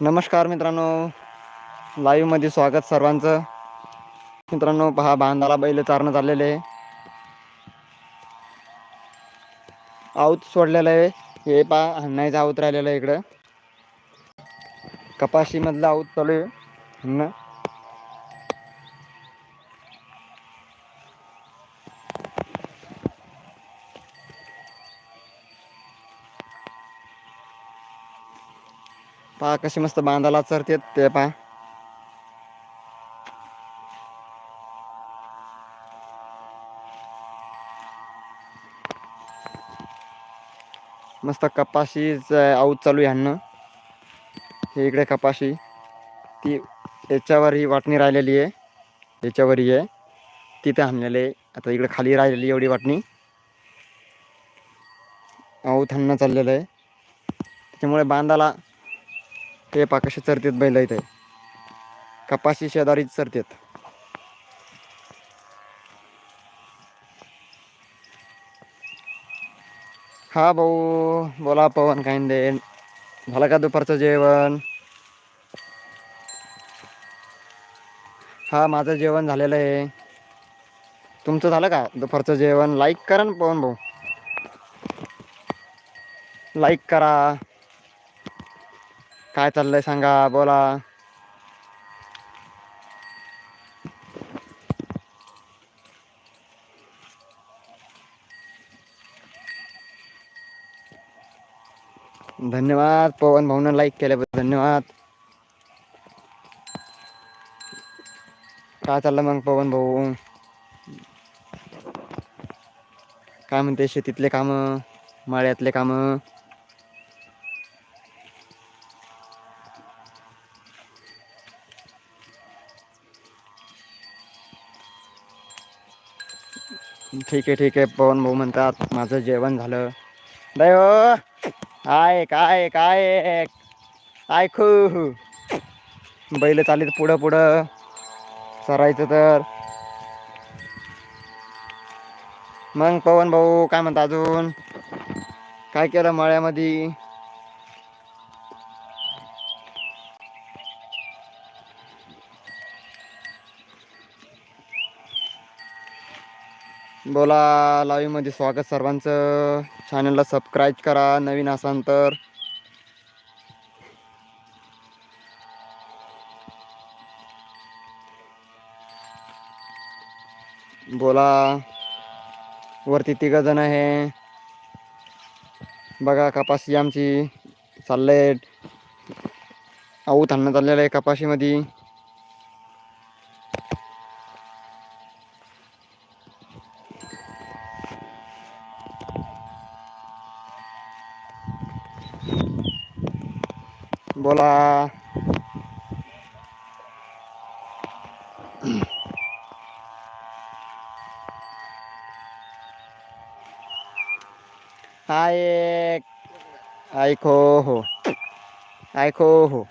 नमस्कार मित्रांनो. लाईव्हमध्ये स्वागत सर्वांचं. मित्रांनो पहा बांधाला बैल चारणं चाललेले आहे. आऊत सोडलेलं आहे. हे पहा हन्नायचं आऊत राहिलेलं आहे इकडं. कपाशीमधलं आऊत चालू आहे. पहा कसे मस्त बांधाला चरतेत ते पहा. मस्त कपाशीच आऊत चालू आहे ह्यांना. हे इकडे कपाशी. ती याच्यावर ही वाटणी राहिलेली आहे. याच्यावर ही आहे. तिथे आणलेले आहे. आता इकडे खाली राहिलेली एवढी वाटणी. आऊत हाणणं चाललेलं आहे. त्याच्यामुळे बांधाला ते पा कसे चरतेत बैल इथे. कपाशी शेजारीच चरतेत. हा भाऊ बोला पवन कांदे झालं का दुपारचं जेवण? हा माझं जेवण झालेलं आहे. तुमचं झालं का दुपारचं जेवण? लाईक करा ना पवन भाऊ. लाईक करा. काय चाललंय सांगा बोला. धन्यवाद पवन भाऊनं लाईक केल्याबद्दल धन्यवाद. काय चाललं मग पवन भाऊ? काय म्हणते शेतीतले कामं माळ्यातले कामं? ठीक आहे ठीक आहे. पवन भाऊ म्हणतात माझं जेवण झालं. नाही हो काय काय काय ऐकू बैल चालीत पुढं पुढं. सरायचं तर. मग पवन भाऊ काय म्हणता अजून? काय केलं मळ्यामध्ये? बोला लावीमध्ये स्वागत सर्वांचं. चॅनलला सबस्क्राईब करा नवीन असाल तर. बोला वरती तिघ जण आहे. बघा कपाशी आमची चाललंय आऊ आणणं चाललेलं आहे कपाशीमध्ये बोला हाय ऐको हो. ऐको हो.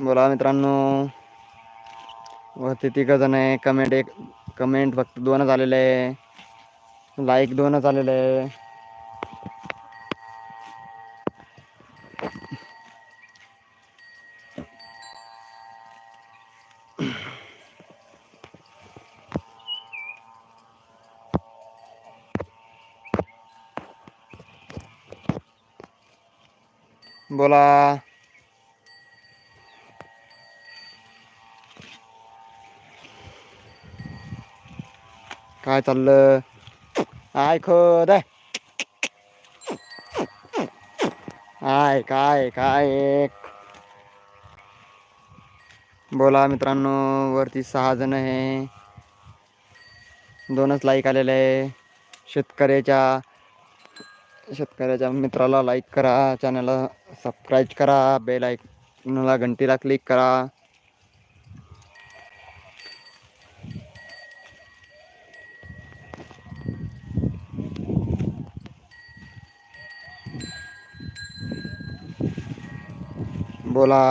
बोला मित्रांनो. वरती तिघजण आहे. कमेंट एक कमेंट फक्त दोनच आलेले आहे. लाईक दोनच आलेले आहे. बोला. काय चाललं? ऐको दे आय काय काय? बोला मित्रांनो वरती सहा जण आहे. दोनच लाईक आलेले आहे. शेतकऱ्याच्या शेतकऱ्याच्या मित्राला लाईक करा चॅनलला सबस्क्राईब करा बेल आयकनला घंटीला क्लिक करा. बोला.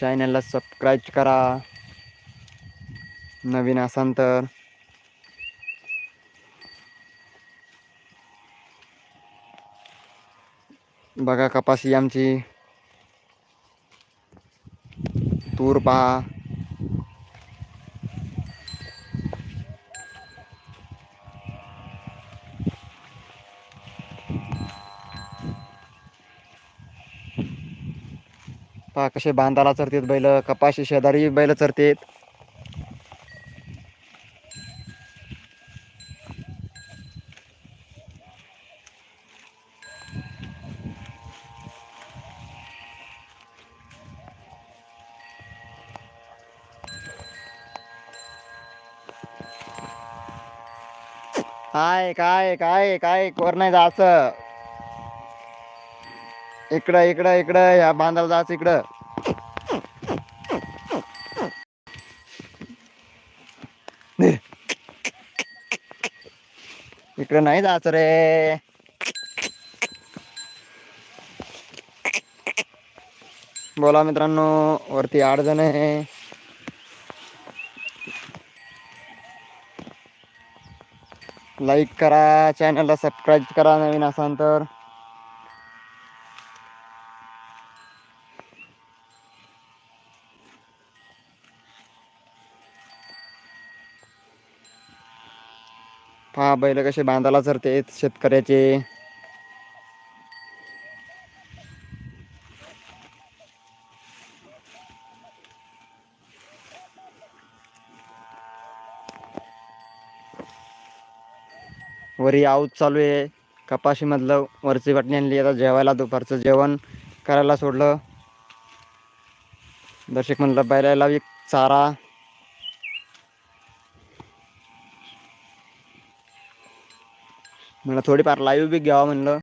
चॅनलला सबस्क्राईब करा. नवीन असाल तर. बघा कपाशी आमची. तूर पहा. पहा कसे बांधाला चरतेत बैल. कपाशी शेजारी बैल चरतेत. काय काय काय काय वर नाही जायचं. इकडं इकडं इकडं या बांधाला जायचं इकडं. इकडं नाही जायचं रे. बोला मित्रांनो वरती आठ जण आहे. लाईक करा चॅनलला सबस्क्राईब करा नवीन असाल तर. पहा बैल कसे बांधाला ते शेतकऱ्याचे. घरी आऊत चालू आहे. कपाशीमधलं वरची वाटणी आणली. आता जेवायला दुपारचं जेवण करायला सोडलं. दर्शक म्हणलं बैलायला एक चारा. म्हणलं थोडीफार लाईव्ह बी घ्यावा म्हणलं.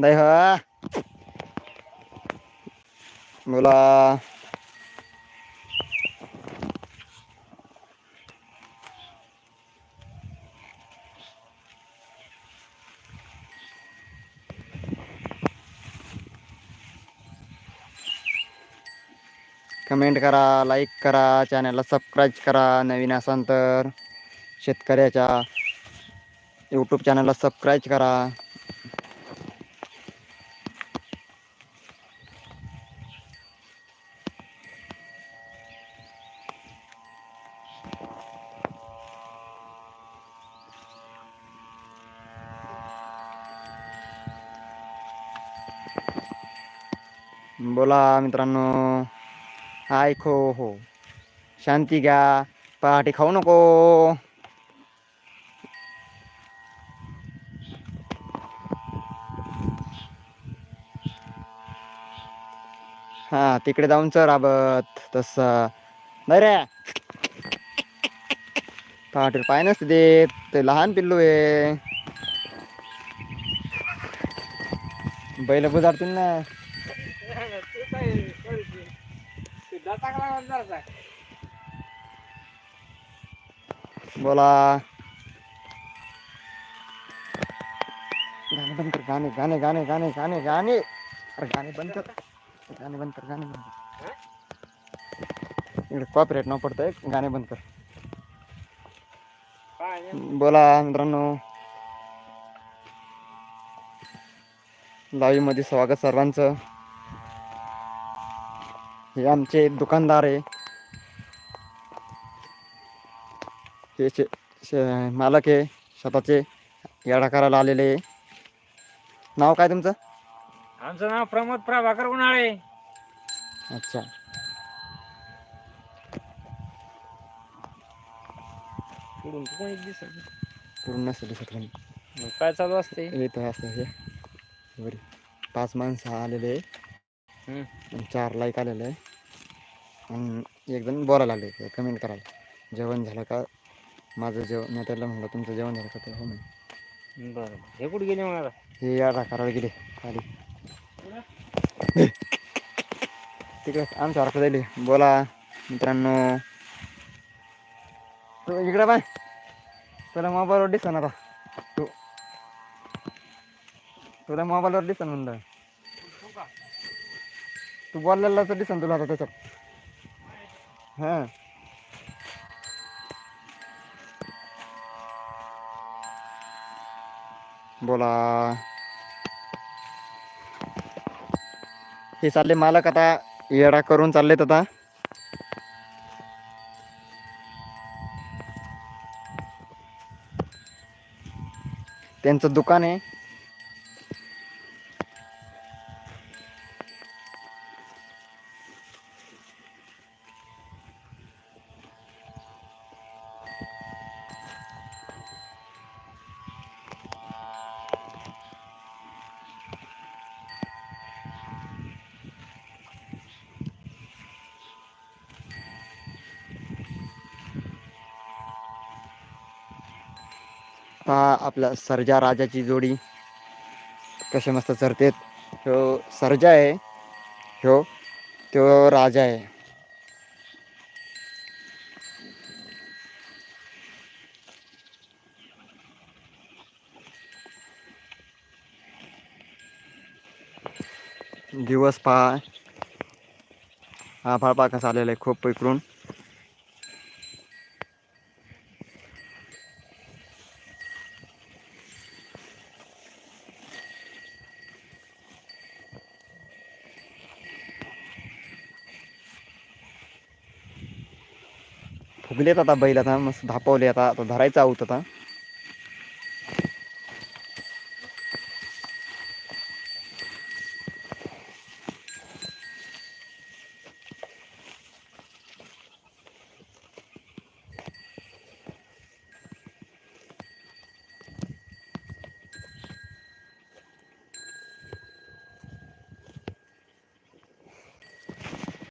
नाही हा बोला कमेंट करा लाईक करा चॅनलला सबस्क्राईब करा, नवीन असाल तर यूट्यूब चॅनलला सबस्क्राईब करा. बोला मित्रांनो. ऐको हो शांती घ्या. पहाटे खाऊ नको. हा तिकडे जाऊन चर आबत तस. नाही रे. पहाटे पाय नसते देत. ते लहान पिल्लू आहे. बैल बुजाडतील ना. बोला. गाणे बंद कर गाणे गाणे गाणे गाणे गाणे गाणे. अरे गाणे बंद कर. गाणे बंद कर गाणे बंद कर. इकडे कॉपरेट न पडतंय गाणे बंद कर. बोला मित्रांनो. लाईव्हमध्ये स्वागत सर्वांचं. हे आमचे दुकानदार आहे. हे शे शे- मालक आहे. स्वतःचे येडा करायला आलेले आहे. नाव काय तुमचं? आमचं नाव प्रमोद प्रभाकर उन्हाळे. अच्छा. पुढून दिसत. पूर्ण नसेल काय चालू असते येतं हे बरी. पाच माणसं आलेले आहे. चार लाईक आलेले आहे. आणि एक जण बोलायला लागले कमेंट करायला. जेवण झालं का? माझं जेवण मी त्याला म्हणलं तुमचं जेवण झालं का? ते हो म्हणे. बरं हे कुठे गेले मग हे याडा करायला गेले खाली. तिकडे आमच्या सारखं जाईल बोला मित्रांनो. तू इकडे बाय तुला मोबाईलवर दिसन आता? तू. तुला मोबाईलवर दिसन म्हणलं. तू बोललेला तर दिसन तुला आता त्याच्यात. हां. बोला. हे चालले मालक आता येडा करून चाललेत आता. त्यांचं दुकान आहे. हा आपल्या सर्जा राजाची जोडी. कसे मस्त चरतेत. ह्यो सर्जा आहे. ह्यो तो राजा आहे. दिवस पहा. हा फळपा कसा आलेला आहे खूप इकडून. फुगलेत आता बैल आता मस्त धापवले आता आता धरायचं आहोत आता.